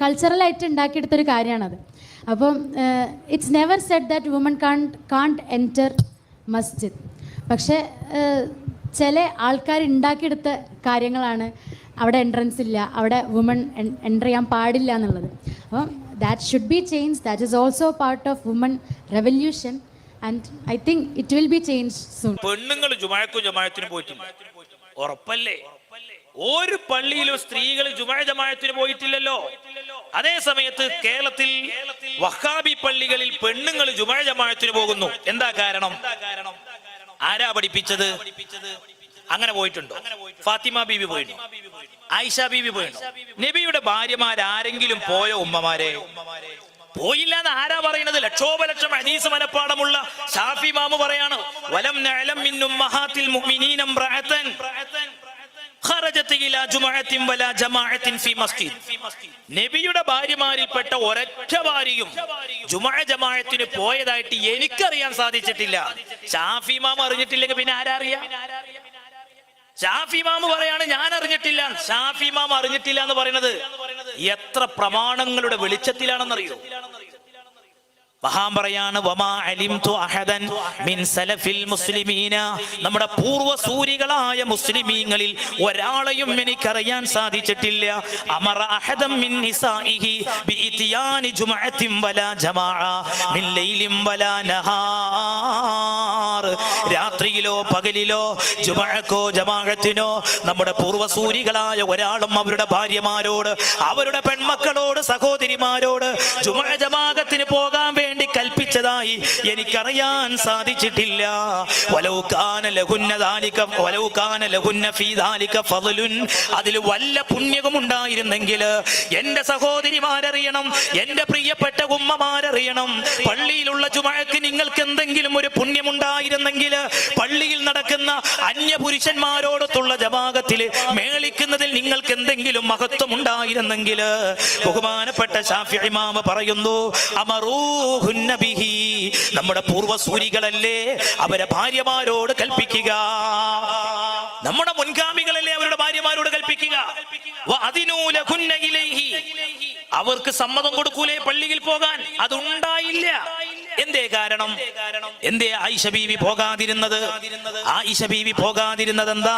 കൾച്ചറലായിട്ട് ഉണ്ടാക്കിയെടുത്തൊരു കാര്യമാണത്. അപ്പം it's never set that woman can't can't enter മസ്ജിദ് പക്ഷേ ചില ആൾക്കാർ ഉണ്ടാക്കിയെടുത്ത കാര്യങ്ങളാണ് അവിടെ എൻട്രൻസ് ഇല്ല അവിടെ വുമൺ എന്റർ ചെയ്യാൻ പാടില്ല എന്നുള്ളത്. അപ്പം that should be change that is also part of woman revolution and I think it will be change soon പെണ്ണുങ്ങൾ ജുമായക്കും ജമായത്തിനും ഉറപ്പല്ലേ? ഒരു പള്ളിയിലും സ്ത്രീകൾ ജുമായതമായത്തിന് പോയിട്ടില്ലല്ലോ. അതേ സമയത്ത് കേരളത്തിൽ വഹാബി പള്ളികളിൽ പെണ്ണുങ്ങൾ ജുമായതമായത്തിന് പോകുന്നു. എന്താ കാരണം? ആരാ പഠിപ്പിച്ചത്? അങ്ങനെ പോയിട്ടുണ്ടോ? ഫാത്തിമ ബീബി പോയിട്ടു ആയിഷ ബീബി പോയിട്ടു നബിയുടെ ഭാര്യമാരാരെങ്കിലും പോയ ഉമ്മമാരെ? പോയില്ല എന്ന് ആരാ പറയുന്നത്? ലക്ഷോപലക്ഷം ഹദീസ് മനപ്പാടമുള്ള ഷാഫി മാമു പറയാണ് വലം നഅലം മിൻ ഉമ്മഹാത്തിൽ മുഅ്മിനീന നബിയുടെ ഭാര്യമാരിൽപ്പെട്ട ഒരൊറ്റ ഭാര്യയും ജുമാ ജമാഅത്തിന് പോയതായിട്ട് എനിക്കറിയാൻ സാധിച്ചിട്ടില്ല. ഷാഫി മാമ അറിഞ്ഞിട്ടില്ലെങ്കിൽ പിന്നെ ആരാ അറിയാ? ഷാഫി മാമ പറയാണ് ഞാൻ അറിഞ്ഞിട്ടില്ല. ഷാഫി മാമ അറിഞ്ഞിട്ടില്ല എന്ന് പറയുന്നത് എത്ര പ്രമാണങ്ങളുടെ വെളിച്ചത്തിലാണെന്നറിയോ? മഹാൻ പറയാണ് വമാ അലിംതു അഹദൻ മിൻ സലഫിൽ മുസ്ലിമീന. മുസ്ലിമീങ്ങളിൽ ഒരാളെയും എനിക്കറിയാൻ സാധിച്ചിട്ടില്ല. അമറ അഹദം മിൻ നിസാഇഹി ബിഇതിയാനി വലാ ജമാഅ മിൻ വലാ നഹാർ. രാത്രിയിലോ പകലിലോ ജുമഅക്കോ ജമാഅത്തിനോ നമ്മുടെ പൂർവ സൂരികളായ ഒരാളും അവരുടെ ഭാര്യമാരോട് അവരുടെ പെൺമക്കളോട് സഹോദരിമാരോട് ജുമഅ ജമാഅത്തിന് പോകാൻ വേണ്ടി കൽപ്പിച്ചതായി എനിക്കറിയാൻ സാധിച്ചിട്ടില്ല. അതിൽ വല്ല പുണ്യവും ഉണ്ടായിരുന്നെങ്കിൽ എന്റെ സഹോദരിമാരറിയണം എന്റെ പ്രിയപ്പെട്ട ഉമ്മമാരറിയണം. പള്ളിയിലുള്ള ചുമഴക്ക് നിങ്ങൾക്ക് എന്തെങ്കിലും ഒരു പുണ്യമുണ്ടായിരുന്നെങ്കിൽ പള്ളിയിൽ നടക്കുന്ന അന്യപുരുഷന്മാരോടൊത്തുള്ള ജവാകത്തിൽ മേളിക്കുന്നതിൽ നിങ്ങൾക്ക് എന്തെങ്കിലും മഹത്വം ഉണ്ടായിരുന്നെങ്കിൽ ബഹുമാനപ്പെട്ട ഷാഫി ഇമാമ പറയുന്നു ബിഹി നമ്മുടെ പൂർവസൂരികളല്ലേ അവരെ ഭാര്യമാരോട് കൽപ്പിക്കുക. നമ്മുടെ മുൻഗാമികളല്ലേ അവരുടെ ഭാര്യമാരോട് കൽപ്പിക്കുക. അവർക്ക് സമ്മതം കൊടുക്കൂലേ പള്ളിയിൽ പോകാൻ. അതുണ്ടായില്ല. എന്തേ കാരണം? എന്തേ ആയിഷ ബീവി പോകാതിരുന്നത്? ആയിഷ ബീവി പോകാതിരുന്നത് എന്താ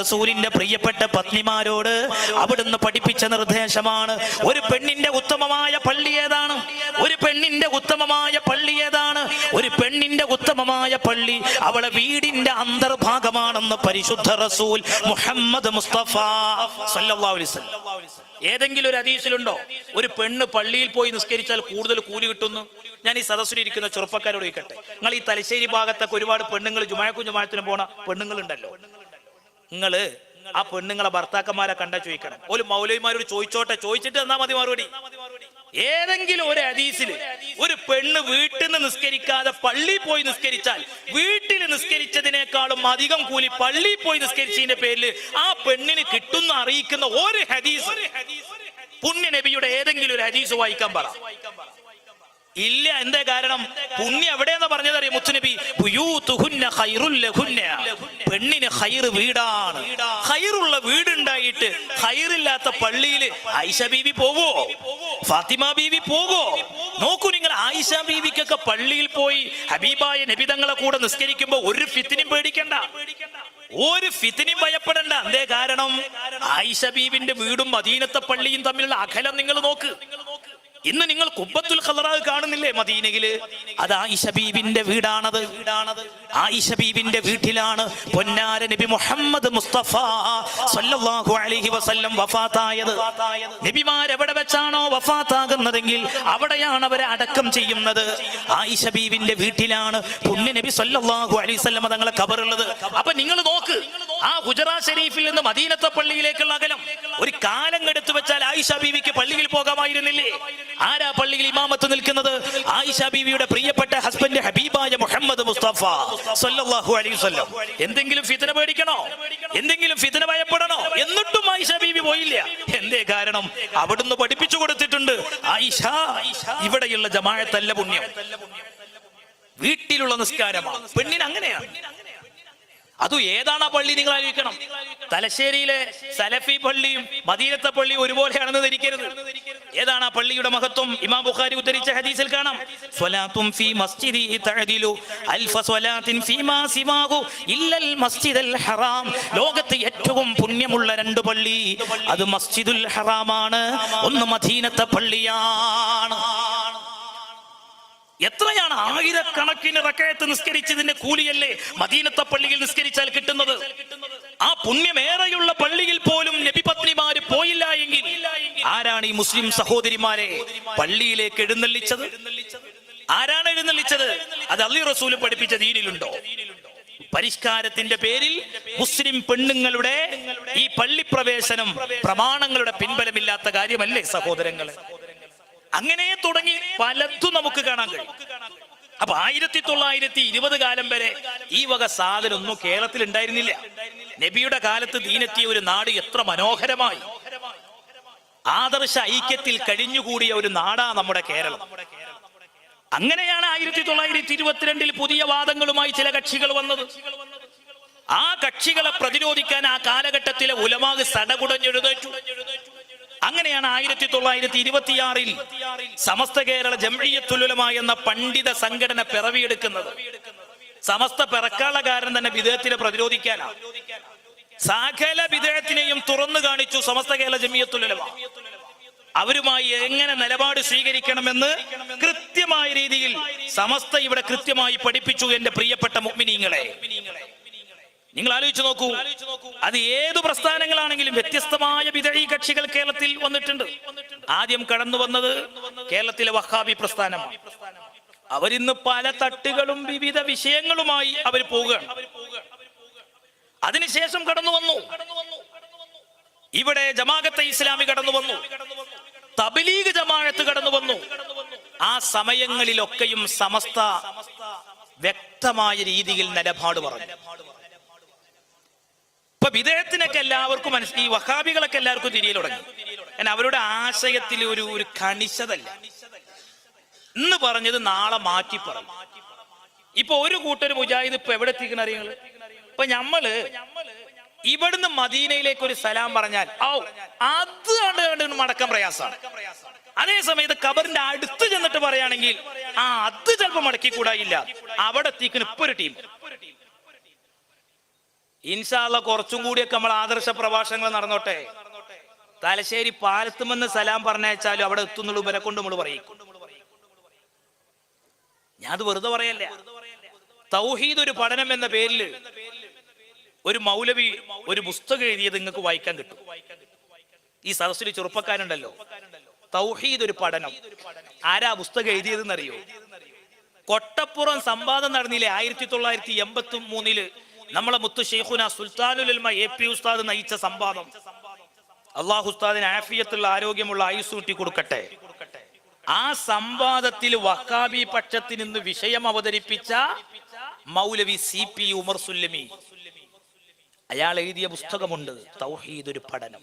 റസൂലിന്റെ പ്രിയപ്പെട്ട പത്നിമാരോട് അവിടുന്ന് പഠിപ്പിച്ച നിർദ്ദേശമാണ്. ഒരു പെണ്ണിന്റെ ഉത്തമമായ പള്ളി ഏതാണ്? ഒരു പെണ്ണിന്റെ ഉത്തമമായ പള്ളി ഏതാണ്? ഒരു പെണ്ണിന്റെ ഉത്തമമായ പള്ളി അവളെ വീടിന്റെ അന്തർഭാഗമാണെന്ന് പരിശുദ്ധ റസൂൽ മുഹമ്മദ് മുസ്തഫ സല്ലല്ലാഹു അലൈഹി വസല്ലം. ഏതെങ്കിലും ഒരു ഹദീസിലുണ്ടോ? ഒരു പെണ്ണ് പള്ളിയിൽ പോയി നിസ്കരിച്ചാൽ കൂടുതൽ കൂലി കിട്ടുന്നു. ഞാൻ ഈ സദസ്സിൽ ഇരിക്കുന്ന ചെറുപ്പക്കാരോട് ചോദിക്കട്ടെ. നിങ്ങൾ ഈ തലശ്ശേരി ഭാഗത്തൊക്കെ ഒരുപാട് പെണ്ണുങ്ങൾ ജുമായക്കും ജുമായത്തിനും പോണ പെണ്ണുങ്ങളുണ്ടല്ലോ. നിങ്ങൾ ആ പെണ്ണുങ്ങളെ ഭർത്താക്കന്മാരെ കണ്ട ചോദിക്കണം. ഒരു മൗലവിമാരോട് ചോദിച്ചോട്ടെ. ചോദിച്ചിട്ട് എന്നാ മതി മറുപടി. ഏതെങ്കിലും ഒരു ഹദീസിൽ ഒരു പെണ്ണ് വീട്ടിൽ നിന്ന് നിസ്കരിക്കാതെ പള്ളി പോയി നിസ്കരിച്ചാൽ വീട്ടിൽ നിസ്കരിച്ചതിനേക്കാളും അധികം കൂലി പള്ളി പോയി നിസ്കരിച്ചതിന്റെ പേരിൽ ആ പെണ്ണിന് കിട്ടുന്ന അറിയിക്കുന്ന ഒരു ഹദീസ് പുണ്യ നബിയുടെ ഏതെങ്കിലും ഒരു ഹദീസ് വായിക്കാൻ പറ. ഇല്ല എന്താ കാരണം? പുണ്യ എവിടെയെന്ന് പറഞ്ഞതറിയാം മുത്തുനബി. പെണ്ണിന് ഹൈറ് വീടാണ്. ഹൈറുള്ള വീടുണ്ടായിട്ട് ഹൈറില്ലാത്ത പള്ളിയിൽ ആയിഷ ബീവി പോവോ? ഫാത്തിമ ബീവി പോവോ? നോക്കൂ നിങ്ങൾ ആയിഷ ബീവിക്കൊക്കെ പള്ളിയിൽ പോയി ഹബീബായ നബിതങ്ങളെ കൂടെ നിസ്കരിക്കുമ്പോ ഒരു ഫിത്തിനും പേടിക്കണ്ട. ഒരു ഫിത്തിനും ഭയപ്പെടണ്ട. എന്തേ കാരണം? ആയിഷ ബീബിന്റെ വീടും മദീനത്തെ പള്ളിയും തമ്മിലുള്ള അകലം നിങ്ങൾ നോക്ക്. ഇന്ന് നിങ്ങൾ കുബ്ബത്തുൽ ഖദറാവ് കാണുന്നില്ലേ മദീനയിൽ? അത് ആയിഷ ബീബിന്റെ വീടാണത്. വീടാണത് ആയിഷ ബീബിന്റെ വീട്ടിലാണ് പൊന്നാര നബി മുഹമ്മദ് മുസ്തഫ സല്ലല്ലാഹു അലൈഹി വസല്ലം വഫാത്തായത്. നബിമാർ എവിടെ വെച്ചാണോ വഫാത്താകുന്നതെങ്കിൽ അവിടെയാണ് അവരെ അടക്കം ചെയ്യുന്നത്. ആയിഷ ബീബിന്റെ വീട്ടിലാണ് പുണ്യ നബി സല്ലല്ലാഹു അലൈഹി വസല്ലം തങ്ങളെ കബറുള്ളത്. അപ്പൊ നിങ്ങൾ നോക്ക് ഗുജറാത്ത് ഷരീഫിൽ നിന്ന് മദീനത്തെ പള്ളിയിലേക്കുള്ള അകലം. ഒരു കാലം എടുത്തു വെച്ചാൽ ആയിഷ ബീവിക്ക് പള്ളിയിൽ പോകാമായിരുന്നില്ലേ? ആരാ പള്ളിയിൽ ഇമാമത്ത് നിൽക്കുന്നത്? ആയിഷ ബീവിയുടെ പ്രിയപ്പെട്ട ഹസ്ബൻഡ് ഹബീബായ മുഹമ്മദ് മുസ്തഫ സല്ലല്ലാഹു അലൈഹി വസല്ലം. എന്തെങ്കിലും ഫിതന പേടിക്കണോ? എന്തെങ്കിലും ഫിതന ഭയപ്പെടണോ? എന്നിട്ടും ആയിഷ ബീവി പോയില്ല. എന്തേ കാരണം? അവിടുന്ന് പഠിപ്പിച്ചു കൊടുത്തിട്ടുണ്ട്. ആയിഷ ഇവിടെയുള്ള ജമാഅത്തല്ല പുണ്യം. വീട്ടിലുള്ള നിസ്കാരമാണ്. പെണ്ണിന് അങ്ങനെയാണ്. അതും ഏതാണ് ആ പള്ളി നിങ്ങൾ ആലോചിക്കണം? തലശ്ശേരിയിലെ സലഫി പള്ളിയും മദീനത്തെ പള്ളിയും ഒരുപോലെയാണെന്ന് ധരിക്കരുത്. ഏതാണ് ആ പള്ളിയുടെ മഹത്വം? ഇമാം ബുഖാരി ഉദ്ധരിച്ച ഹദീസിൽ കാണാം. സ്വലാത്തും ഫീ മസ്ജിദി അൽഫ സ്വലാത്തിൻ ഇല്ലൽ ഹറാം. ലോകത്ത് ഏറ്റവും പുണ്യമുള്ള രണ്ട് പള്ളി അത് മസ്ജിദുൽ ഹറാമാണ്. ഒന്ന് മദീനത്തെ പള്ളിയാണ്. എത്രയാണ് ആയിരക്കണക്കിന് റക്കയത്ത് നിസ്കരിച്ചതിന്റെ കൂലിയല്ലേ മദീനത്തെ പള്ളിയിൽ നിസ്കരിച്ചാൽ കിട്ടുന്നത്? ആ പുണ്യമേറെയുള്ള പള്ളിയിൽ പോലും നബിപത്നിമാര് പോയില്ല എങ്കിൽ ആരാണ് ഈ മുസ്ലിം സഹോദരിമാരെ പള്ളിയിലേക്ക് എഴുന്നള്ളിച്ചത്? ആരാണ് എഴുന്നള്ളിച്ചത്? അത് അള്ളി റസൂൽ പഠിപ്പിച്ച ദീനിലുണ്ടോ? പരിഷ്കാരത്തിന്റെ പേരിൽ മുസ്ലിം പെണ്ണുങ്ങളുടെ ഈ പള്ളിപ്രവേശനം പ്രമാണങ്ങളുടെ പിൻബലമില്ലാത്ത കാര്യമല്ലേ സഹോദരങ്ങളെ? അങ്ങനെ തുടങ്ങി പലതും നമുക്ക് കാണാൻ കഴിയും. അപ്പൊ ആയിരത്തി തൊള്ളായിരത്തി ഇരുപത് കാലം വരെ ഈ വക സാധനമൊന്നും കേരളത്തിൽ ഉണ്ടായിരുന്നില്ല. നബിയുടെ കാലത്ത് ദീനെത്തിയ ഒരു നാട് എത്ര മനോഹരമായി. ആദർശ ഐക്യത്തിൽ കഴിഞ്ഞുകൂടിയ ഒരു നാടാ നമ്മുടെ കേരളം. അങ്ങനെയാണ് ആയിരത്തി തൊള്ളായിരത്തി ഇരുപത്തിരണ്ടിൽ പുതിയ വാദങ്ങളുമായി ചില കക്ഷികൾ വന്നത്. ആ കക്ഷികളെ പ്രതിരോധിക്കാൻ ആ കാലഘട്ടത്തിലെ ഉലമാക് സടകുടഞ്ഞെഴുതേറ്റു അങ്ങനെയാണ് ആയിരത്തി തൊള്ളായിരത്തി ഇരുപത്തിയാറിൽ സമസ്ത കേരള ജംഇയ്യത്തുലുലമ എന്ന പണ്ഡിത സംഘടന പിറവിയെടുക്കുന്നത്. സമസ്ത പിറക്കാളകാരൻ തന്നെ വിദേഹത്തിനെ പ്രതിരോധിക്കാനാണ് സകല വിദേഹത്തിനെയും തുറന്നു കാണിച്ചു സമസ്ത കേരള ജമിയത്തുലമ അവരുമായി എങ്ങനെ നിലപാട് സ്വീകരിക്കണമെന്ന് കൃത്യമായ രീതിയിൽ സമസ്ത ഇവിടെ കൃത്യമായി പഠിപ്പിച്ചു എന്റെ പ്രിയപ്പെട്ട മുഗ്മിനീങ്ങളെ. നിങ്ങൾ ആലോചിച്ച് നോക്കൂ. അത് ഏത് പ്രസ്ഥാനങ്ങളാണെങ്കിലും വ്യത്യസ്തമായ വിതഴി കക്ഷികൾ കേരളത്തിൽ വന്നിട്ടുണ്ട്. ആദ്യം കടന്നു വന്നത് കേരളത്തിലെ വഹാബി പ്രസ്ഥാനമാണ്. അവരിന്ന് പല തട്ടുകളും വിവിധ വിഷയങ്ങളുമായി അവർ പോവുകയാണ്. അതിനുശേഷം കടന്നു വന്നു. ഇവിടെ ജമാഅത്തെ ഇസ്ലാമി കടന്നു വന്നു. തബലീഗ് ജമാഅത്ത് കടന്നു വന്നു. ആ സമയങ്ങളിലൊക്കെയും സമസ്ത വ്യക്തമായ രീതിയിൽ നിലപാട് പറഞ്ഞു. ഇപ്പൊ വിദേഹത്തിനൊക്കെ എല്ലാവർക്കും മനസ്സിൽ ഈ വഹാബികളൊക്കെ എല്ലാവർക്കും തിരിയൽ തുടങ്ങി. അവരുടെ ആശയത്തിൽ ഒരു ഒരു കണിശതല്ല. ഇന്ന് പറഞ്ഞത് നാളെ മാറ്റി പറയും. ഇപ്പൊ ഒരു കൂട്ടർ മുജാഹിദ് ഇപ്പൊ എവിടെ എത്തിക്കണ അറിയങ്ങൾ ഇപ്പൊ ഞമ്മൾ ഇവിടുന്ന് മദീനയിലേക്ക് ഒരു സലാം പറഞ്ഞാൽ ഔ അത് കണ്ട് കണ്ട് മടക്കാൻ പ്രയാസമാണ്. അതേ സമയത്ത് കബറിന്റെ അടുത്ത് ചെന്നിട്ട് പറയുകയാണെങ്കിൽ ആ അത് ചിലപ്പോ മടക്കി കൂടായില്ല അവിടെ എത്തിക്കുന്ന ഇപ്പൊ ഒരു ടീം. ഇൻഷാല്ല കുറച്ചും കൂടിയൊക്കെ നമ്മൾ ആദർശ പ്രഭാഷണങ്ങൾ നടന്നോട്ടെ. തലശ്ശേരി പാലത്തുമെന്ന് സലാം പറഞ്ഞയച്ചാലും അവിടെ എത്തുന്നുള്ളൂ ഇവരെ കൊണ്ട് നമ്മൾ പറയും. ഞാൻ അത് വെറുതെ പറയല്ലേ. തൗഹീദ് ഒരു പഠനം എന്ന പേരിൽ ഒരു മൗലവി ഒരു പുസ്തകം എഴുതിയത് നിങ്ങൾക്ക് വായിക്കാൻ കിട്ടും. ഈ സദസ്സിൽ ചെറുപ്പക്കാരുണ്ടല്ലോ. തൗഹീദ് ഒരു പഠനം. ആരാ പുസ്തകം എഴുതിയതെന്ന് അറിയോ കൊട്ടപ്പുറം സംവാദം നടന്നില്ലേ ആയിരത്തി തൊള്ളായിരത്തി എൺപത്തി മൂന്നിൽ? നമ്മളെ മുത്തു ഷെയ്ഖുന സുൽത്താനുലമ എ പി ഉസ്താദ് നയിച്ച സംവാദം. അള്ളാഹു ഉസ്താദിന് ആഫിയത്തുള്ള ആരോഗ്യമുള്ള ആയുസ് കൂട്ടി കൊടുക്കട്ടെ. ആ സംവാദത്തിൽ വക്കാബി പക്ഷത്തിൽ നിന്ന് വിഷയം അവതരിപ്പിച്ച മൗലവി സി പി ഉമർ സുല്ലമി. അയാൾ എഴുതിയ പുസ്തകമുണ്ട് തൗഹീദ് ഒരു പഠനം.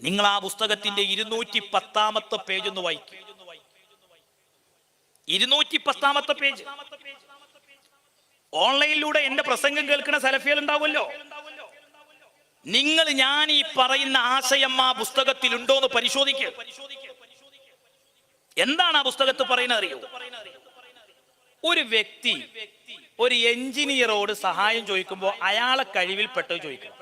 നിങ്ങൾ ആ പുസ്തകത്തിന്റെ ഇരുന്നൂറ്റി പത്താമത്തെ പേജ് ഒന്ന് വായിക്കും. ഇരുന്നൂറ്റി പത്താമത്തെ പേജ്. ഓൺലൈനിലൂടെ എന്റെ പ്രസംഗം കേൾക്കുന്ന സലഫികൾ ഉണ്ടാവുമല്ലോ. നിങ്ങൾ ഞാൻ ഈ പറയുന്ന ആശയം ആ പുസ്തകത്തിൽ ഉണ്ടോ എന്ന് പരിശോധിക്കുക എന്താണ് ആ പുസ്തകത്തിൽ പറയുന്നത് അറിയോ? ഒരു വ്യക്തി ഒരു എഞ്ചിനീയറോട് സഹായം ചോദിക്കുമ്പോൾ അയാളെ കഴിവിൽപ്പെട്ടത് ചോദിക്കണം.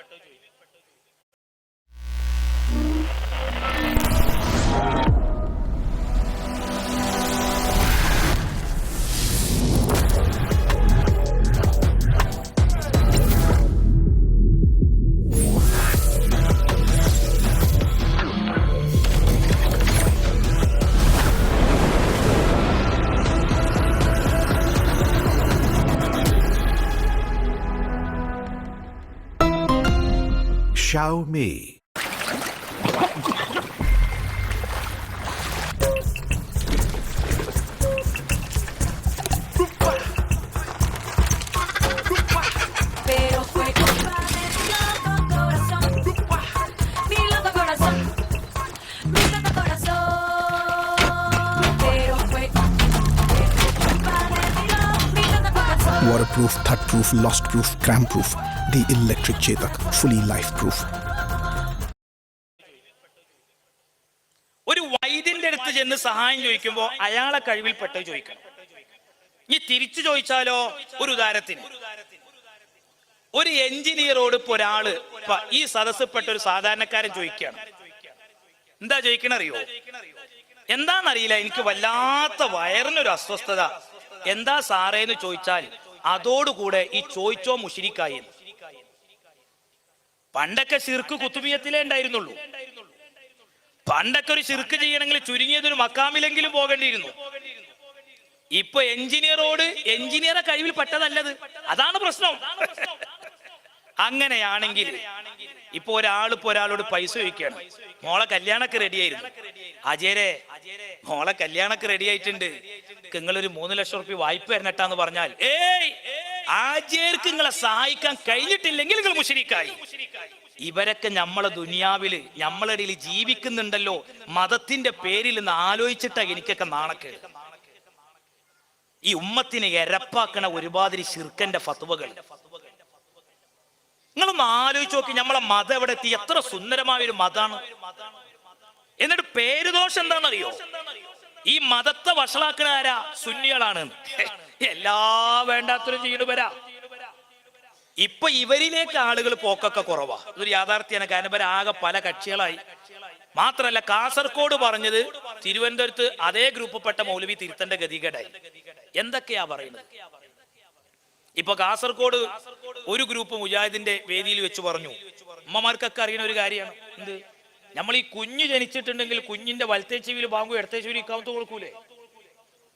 Corazón. Waterproof thud proof, lost proof, cram proof. The electric Chetak, fully life proof. ഒരു വൈദ്യന്റെ അടുത്ത് ചെന്ന് സഹായം ചോദിക്കുമ്പോൾ അയാളെ കഴിവിൽപ്പെട്ടത് ചോദിക്കണം. ഇനി തിരിച്ചു ചോദിച്ചാലോ? ഒരു ഉദാഹരണത്തിന്. ഒരു എഞ്ചിനീയറോട് ഇപ്പൊ ഒരാൾ ഈ സദസ്സപ്പെട്ട ഒരു സാധാരണക്കാരൻ ചോദിക്കുകയാണ്. എന്താ ചോദിക്കണറിയോ? എന്താണെന്നറിയില്ല. എനിക്ക് വല്ലാത്ത വയറിനൊരു അസ്വസ്ഥത. എന്താ സാറേ എന്ന് ചോദിച്ചാൽ അതോടുകൂടെ ഈ ചോയിച്ചോ മുഷിരിക്കായി. പണ്ടൊക്കെ ശിർക്ക് കുത്തുബിയത്തിലേ ഉണ്ടായിരുന്നുള്ളൂ. പണ്ടൊക്കെ ഒരു ശിർക്ക് ചെയ്യണമെങ്കിൽ ചുരുങ്ങിയതൊരു മക്കാമിലെങ്കിലും പോകേണ്ടിയിരുന്നു. ഇപ്പൊ എഞ്ചിനീയറോട് എഞ്ചിനീയറെ കഴിവിൽ പെട്ടതല്ലത്. അതാണ് പ്രശ്നം. അങ്ങനെയാണെങ്കിൽ ഇപ്പൊ ഒരാൾ ഇപ്പൊ ഒരാളോട് പൈസ ചോദിക്കുകയാണ്. മോളെ കല്യാണൊക്കെ റെഡിയായിരുന്നു. അജയരെ മോളെ കല്യാണൊക്കെ റെഡി ആയിട്ടുണ്ട് നിങ്ങളൊരു മൂന്ന് ലക്ഷം റുപ്യ വായ്പ തരണട്ടാന്ന് പറഞ്ഞാൽ ഏയ് ആജേർക്ക് നിങ്ങളെ സഹായിക്കാൻ കഴിഞ്ഞിട്ടില്ലെങ്കിൽ നിങ്ങൾ മുഷരിക്കായി. ഇവരൊക്കെ നമ്മളെ ദുനിയാവിൽ നമ്മളിടയിൽ ജീവിക്കുന്നുണ്ടല്ലോ. മതത്തിന്റെ പേരിൽ നിന്ന് ആലോചിച്ചിട്ടാ എനിക്കൊക്കെ നാണക്കേട്. ഈ ഉമ്മത്തിനെ എരപ്പാക്കണ ഒരുപാതിരി ശിർക്കന്റെ ഫത്വകൾ. നിങ്ങളൊന്ന് ആലോചിച്ച് നോക്കി നമ്മളെ മതം എവിടെ എത്തി? എത്ര സുന്ദരമായ ഒരു മതാണ്. എന്നിട്ട് പേരുദോഷം എന്താണെന്നറിയോ? ഈ മതത്തെ വഷളാക്കണ ആരാ? സുന്നികളാണ്. എല്ലാ വേണ്ടാത്തൊരു ചെയ്യണ വരാ. ഇപ്പൊ ഇവരിലേക്ക് ആളുകൾ പോക്കൊക്കെ കുറവാ. ഇതൊരു യാഥാർത്ഥ്യമാണ് കാരണം ആകെ പല കക്ഷികളായി. മാത്രല്ല കാസർഗോഡ് പറഞ്ഞത് തിരുവനന്തപുരത്ത് അതേ ഗ്രൂപ്പിൽപ്പെട്ട മൗലവി തിരുത്തന്റെ ഗതികേടായി. എന്തൊക്കെയാ പറയുന്നത്? ഇപ്പൊ കാസർഗോഡ് ഒരു ഗ്രൂപ്പ് മുജാഹിദിന്റെ വേദിയിൽ വെച്ച് പറഞ്ഞു. അമ്മമാർക്കൊക്കെ അറിയുന്ന ഒരു കാര്യമാണ്. എന്ത്? നമ്മൾ ഈ കുഞ്ഞ് ജനിച്ചിട്ടുണ്ടെങ്കിൽ കുഞ്ഞിന്റെ വലത്തേ ചെവിയിൽ ബാങ്കു ഇടത്തേ ചെവിയിൽ ഇക്കാമത്ത് കൊടുക്കൂലേ?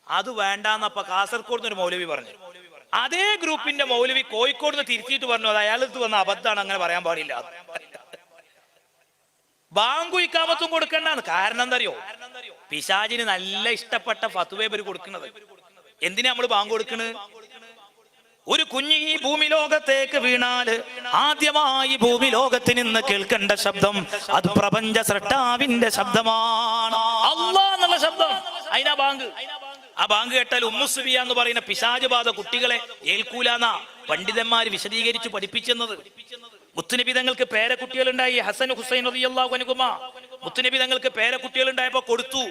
അത് വേണ്ടാന്നപ്പ കാസർഗോഡ് ഒരു മൗലവി പറഞ്ഞു. അതേ ഗ്രൂപ്പിന്റെ മൗലവി കോഴിക്കോട് നിന്ന് തിരിച്ചിട്ട് പറഞ്ഞു അത് അയാളത്ത് വന്ന അബദ്ധമാണ് അങ്ങനെ പറയാൻ പാടില്ല. ബാങ്കു ഇക്കാമത്തും കൊടുക്കണ്ടാണ് കാരണം എന്തറിയോ? പിശാജിന് നല്ല ഇഷ്ടപ്പെട്ട ഫത്തുവേ ഇവർ കൊടുക്കുന്നത്. എന്തിനാ നമ്മൾ ബാങ്ക് കൊടുക്കണ്? ഒരു കുഞ്ഞി ഈ ഭൂമി ലോകത്തേക്ക് വീണാൽ ആദ്യമായി ഭൂമി ലോകത്ത് നിന്ന് കേൾക്കേണ്ട ശബ്ദം അത് പ്രപഞ്ച സ്രട്ടാവിന്റെ ശബ്ദമാണ്. അള്ളാ എന്നുള്ള ശബ്ദം. അതിനാ ബാങ്ക്. ആ ബാങ്ക് കേട്ടാൽ ഉമ്മുസുബിയ എന്ന് പറയുന്ന പിശാജ് ബാധ കുട്ടികളെ ഏൽക്കൂലാന്ന പണ്ഡിതന്മാർ വിശദീകരിച്ച് പഠിപ്പിച്ചെന്നത്. മുത്തുനബി തങ്ങൾക്ക് പേരക്കുട്ടികളുണ്ടായി ഹസൻ ഹുസൈൻ റളിയല്ലാഹു അൻഹുമ. മുത്തുനബി തങ്ങൾക്ക് പേരക്കുട്ടികൾ ഉണ്ടായപ്പോ കൊടുത്തു.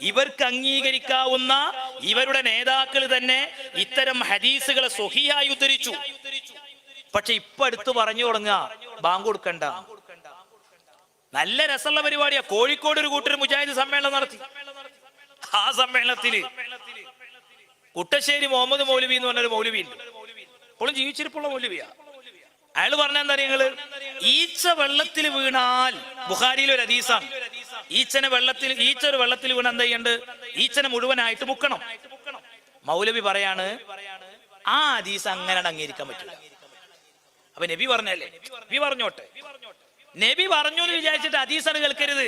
ഇവർക്ക് അംഗീകരിക്കാവുന്ന ഇവരുടെ നേതാക്കൾ തന്നെ ഇത്തരം ഹദീസുകളെ സ്വഹിയായി ഉദ്ധരിച്ചു. പക്ഷെ ഇപ്പൊ അടുത്ത് പറഞ്ഞു തുടങ്ങുക ബാങ്ക് കൊടുക്കണ്ട. നല്ല രസമുള്ള പരിപാടിയാ. കോഴിക്കോട് ഒരു കൂട്ടർ മുജാഹിദ് സമ്മേളനം നടത്തി. ആ സമ്മേളനത്തിൽ കുട്ടശ്ശേരി മുഹമ്മദ് മൗലവി എന്ന് പറഞ്ഞൊരു മൗലവി ഇപ്പോഴും ജീവിച്ചിരിപ്പുള്ള മൗലവിയാ. അയാൾ പറഞ്ഞ എന്താ നിങ്ങൾ? ഈച്ച വെള്ളത്തിൽ വീണാൽ ബുഖാരിയിൽ ഒരു അതീസാണ് ഈച്ചനെ വെള്ളത്തിൽ ഈച്ച ഒരു വെള്ളത്തിൽ വീണ എന്താ ചെയ്യണ്ട് ഈച്ചനെ മുഴുവനായിട്ട് മുക്കണം. മൗലവി പറയാണ് ആ ഹദീസ് അങ്ങനെ അംഗീകരിക്കാൻ പറ്റില്ല. അപ്പൊ നബി പറഞ്ഞല്ലേ? നബി പറഞ്ഞോട്ടെ. നബി പറഞ്ഞു എന്ന് വിചാരിച്ചിട്ട് അതീസാണ് കേൾക്കരുത്.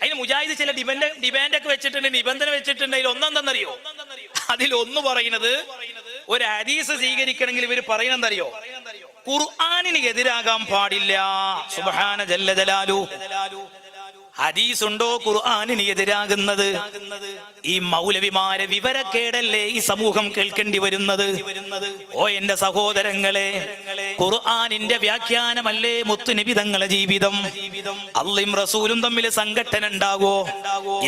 അതിന് മുജാഹിദ് ചില ഡിമാൻഡ് ഡിമാൻഡ് ഒക്കെ വെച്ചിട്ടുണ്ട് നിബന്ധന വെച്ചിട്ടുണ്ട്. അതിൽ ഒന്നെന്തെന്നറിയോ? അതിൽ ഒന്ന് പറയുന്നത് ഒരു ഹദീസ് സ്വീകരിക്കണമെങ്കിൽ ഇവർ പറയണെന്നറിയോ ഖുർആാനിന് എതിരാകാൻ പാടില്ല. സുബാന ജല്ല. ജലാലു ഹദീസ് ഉണ്ടോ ഖുർആാനിന് എതിരാകുന്നത്? ഈ മൗലവിമാരെ വിവരക്കേടല്ലേ ഈ സമൂഹം കേൾക്കേണ്ടി വരുന്നത്? ഓ എന്റെ സഹോദരങ്ങളെ ഖുർആാനിന്റെ വ്യാഖ്യാനമല്ലേ മുത്തുനബി തങ്ങളെ ജീവിതം? അള്ളിയും റസൂലും തമ്മിൽ സംഘട്ടന ഉണ്ടാകോ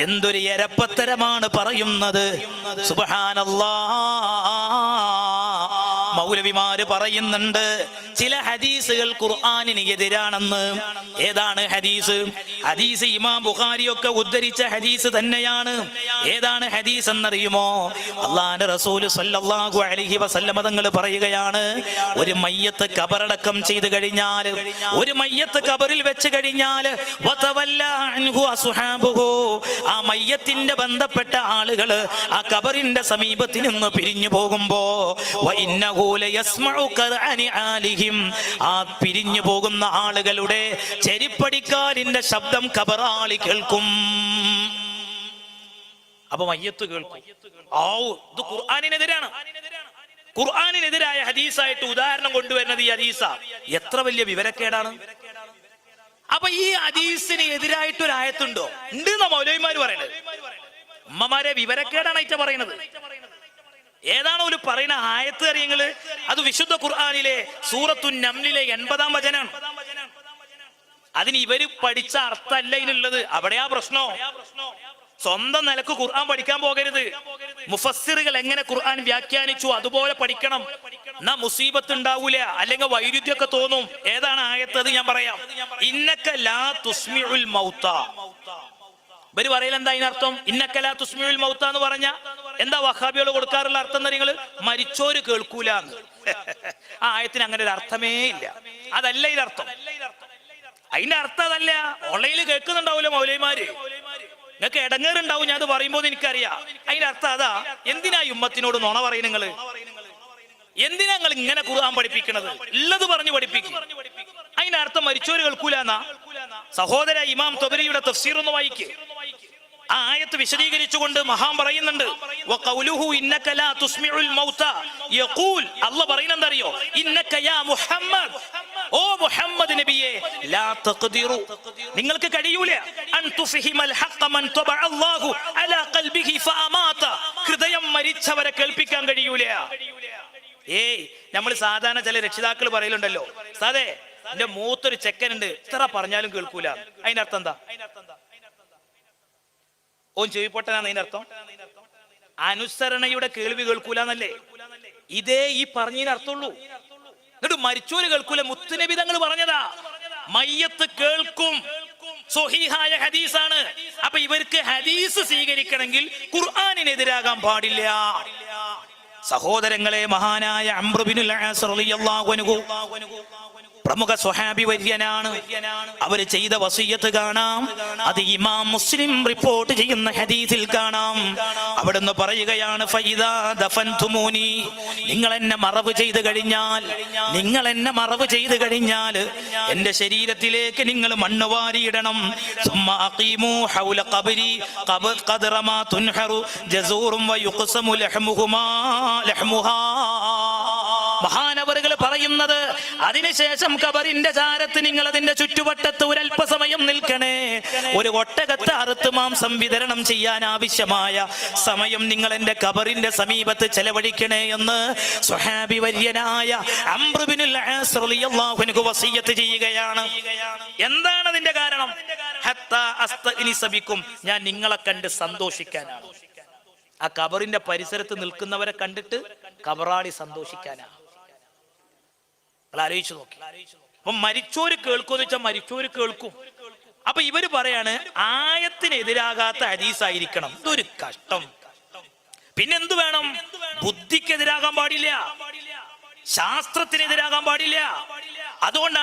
എന്തൊരു എരപ്പത്തരമാണ് പറയുന്നത്? സുബഹാനല്ലാ. മൗലവിമാര് പറയുന്നുണ്ട് ചില ഹദീസുകൾ ഖുർആാനിന് എതിരാണെന്ന്. ഏതാണ് ഹദീസ്? ഹദീസ് ഇമാം ബുഖാരി ഒക്കെ ഉദ്ധരിച്ച ഹദീസ് തന്നെയാണ്. ഏതാണ് ഹദീസ് എന്നറിയുമോ? അള്ളാന്റെ റസൂൽ സല്ലല്ലാഹു അലൈഹി വസല്ലമ തങ്ങൾ പറയുകയാണ് ഒരു മയ്യത്ത് കബറടക്കം ചെയ്തു കഴിഞ്ഞാൽ ഒരു മയ്യത്ത് കബറിൽ വെച്ച് കഴിഞ്ഞാൽ ആ മയ്യത്തിന്റെ ബന്ധപ്പെട്ട ആളുകൾ ആ കബറിന്റെ സമീപത്തിൽ നിന്ന് പിരിഞ്ഞു പോകുമ്പോ ആ പിരിഞ്ഞു പോകുന്ന ആളുകളുടെ ചെരിപ്പടിക്കാരിന്റെ ശബ്ദം കബറാളി കേൾക്കും. അപ്പൊ മയ്യത്ത് കേൾക്കും. ഓ ഇത് ഖുർആാനിനെതിരാണ്. ഖുർആാനിനെതിരായ ഹദീസായിട്ട് ഉദാഹരണം കൊണ്ടുവരുന്നത് ഈ ഹദീസ. എത്ര വലിയ വിവരക്കേടാണ്? അപ്പൊ ഈ ഹദീസിന് എതിരായിട്ട് ഒരു ആയത്തുണ്ടോ ഉണ്ട് മൗലവിമാര് പറയുന്നത്. ഉമ്മമാരെ വിവരക്കേടാണ് അയച്ച പറയുന്നത്. ഏതാണ് ഒരു പറയുന്ന ആയത്ത് അറിയങ്ങൾ അത് വിശുദ്ധ ഖുർആാനിലെ സൂറത്തു നംലിലെ എൺപതാം വചനാണ്. അതിന് ഇവർ പഠിച്ച അർത്ഥമല്ല ഇതിനുള്ളത് ആ പ്രശ്നോ. സ്വന്തം നിലയ്ക്ക് ഖുർആൻ പഠിക്കാൻ പോകരുത്. മുഫസ്സിറുകൾ എങ്ങനെ ഖുർആൻ വ്യാഖ്യാനിച്ചു അതുപോലെ പഠിക്കണം. എന്നാ മുസീബത്ത് ഉണ്ടാവൂല അല്ലെങ്കിൽ വൈരുദ്ധ്യമൊക്കെ തോന്നും. ഏതാണ് ആയത്ത്? അത് ഞാൻ പറയാം. ഇന്നക്ക ലാ തുസ്മിഉൽ മൗത്ത. ഇവർ പറയൽ എന്താ അതിനർത്ഥം? ഇന്നക്കലാ തുസ്മിയുൽ മൗത്ത എന്ന് പറഞ്ഞ എന്താ വഹാബികൾ കൊടുക്കാറുള്ള അർത്ഥം എന്താ നിങ്ങൾ? മരിച്ചോര് കേൾക്കൂല ആ ആയത്തിന് അങ്ങനെ ഒരു അർത്ഥമേ ഇല്ല. അതല്ല ഇതിനർത്ഥം. അതിന്റെ അർത്ഥം അതല്ല. ഓൺലൈനിൽ കേൾക്കുന്നുണ്ടാവൂലോ മൗലൈമാര് നിങ്ങൾക്ക് ഇടങ്ങേറുണ്ടാവും ഞാൻ അത് പറയുമ്പോൾ എനിക്കറിയാം. അതിന്റെ അർത്ഥം അതാ. എന്തിനാ ഉമ്മത്തിനോട് നുണ പറയും നിങ്ങൾ? എന്തിനാ നിങ്ങൾ ഇങ്ങനെ ഖുർആൻ പഠിപ്പിക്കണത്? ഉള്ളത് പറഞ്ഞു പഠിപ്പിക്കും. അർത്ഥം കേൾക്കൂല കേൾക്കൂലെന്നാ? സഹോദര ഇമാം തൊബരിയുടെ തഫ്സീർ ഒന്ന് വായിക്ക്. ആ ആയത്ത് വിശദീകരിച്ചുകൊണ്ട് മഹാൻ പറയുന്നുണ്ട് അറിയോ ഇന്നക തുസ്മിഉൽ മൗത. യഖൂൽ അല്ലാഹ് പറയുന്നത് എന്തറിയോ? ഇന്നക യാ മുഹമ്മദ്. ഓ മുഹമ്മദ് നബിയെ ലാ തഖ്ദിറു. നിങ്ങൾക്ക് കഴിയൂല. അൻ തുഫഹിമൽ ഹഖ മൻ തബഅ അല്ലാഹു അലാ ഖൽബിഹി ഫഅമാത ഹൃദയം മരിച്ചവരെ കേൾപ്പിക്കാൻ കഴിയൂല. ഏയ് നമ്മൾ സാധാരണ ചില രക്ഷിതാക്കൾ പറയലുണ്ടല്ലോ. സാധേ എന്റെ മൂത്തൊരു ചെക്കനുണ്ട്. ഇത്ര പറഞ്ഞാലും കേൾക്കൂല. അതിനർത്ഥം എന്താ? ഓൻ ചെവിപ്പൊട്ടനാണ് അതിനർത്ഥം? അനുസരണയുടെ കേൾവി കേൾക്കൂല എന്നല്ലേ ഇതേ ഈ പറഞ്ഞതിന് അർത്ഥമുള്ളൂ. എന്നിട്ട് മരിച്ചോര് കേൾക്കൂല. മുത്തുനബി തങ്ങൾ പറഞ്ഞതാ. മയ്യത്ത് കേൾക്കും. സ്വഹീഹായ ഹദീസാണ്. അപ്പൊ ഇവർക്ക് ഹദീസ് സ്വീകരിക്കണമെങ്കിൽ ഖുർആാനിനെതിരാകാൻ പാടില്ല. സഹോദരങ്ങളെ മഹാനായ അംബ്രുബിനുൽ പ്രമുഖ സ്വഹാബി വര്യനാണ്. അവർ ചെയ്ത വസീയത്ത് കാണാം. അത് ഇമാം മുസ്ലിം റിപ്പോർട്ട് ചെയ്യുന്ന ഹദീസിൽ കാണാം. അവിടുന്ന് പറയുകയാണ് നിങ്ങൾ എന്നെ മറവ് ചെയ്തു കഴിഞ്ഞാൽ നിങ്ങൾ എന്നെ മറവ് ചെയ്തു കഴിഞ്ഞാൽ എന്റെ ശരീരത്തിലേക്ക് നിങ്ങൾ മണ്ണ് വാരിയിടണം. പറയുന്നത്. അതിനുശേഷം കബറിന്റെ ചാരത്ത് നിങ്ങൾ അതിന്റെ ചുറ്റുവട്ടത്ത് ഒരല്പസമയം നിൽക്കണേ. ഒരു ഒട്ടകത്ത് അറുത്ത് മാംസം വിതരണം ചെയ്യാൻ ആവശ്യമായ സമയം നിങ്ങൾ എന്റെ കബറിന്റെ സമീപത്ത് ചെലവഴിക്കണേ എന്ന് സ്വഹാബി വര്യനായ ചെയ്യുകയാണ്. എന്താണ് അതിന്റെ കാരണം. ഞാൻ നിങ്ങളെ കണ്ട് സന്തോഷിക്കാനാണ്. ആ കബറിന്റെ പരിസരത്ത് നിൽക്കുന്നവരെ കണ്ടിട്ട് കബറാളി സന്തോഷിക്കാനാ ആലോചിച്ചു നോക്കി. അപ്പൊ മരിച്ചോര് കേൾക്കുമെന്ന് വെച്ചാൽ മരിച്ചോര് കേൾക്കും. അപ്പൊ ഇവർ പറയാണ് ആയത്തിനെതിരാകാത്ത ഹദീസായിരിക്കണം. ഇതൊരു കഷ്ടം. പിന്നെന്ത് വേണം? ബുദ്ധിക്കെതിരാകാൻ പാടില്ല. ശാസ്ത്രത്തിനെതിരാകാൻ പാടില്ല. അതുകൊണ്ടാണ്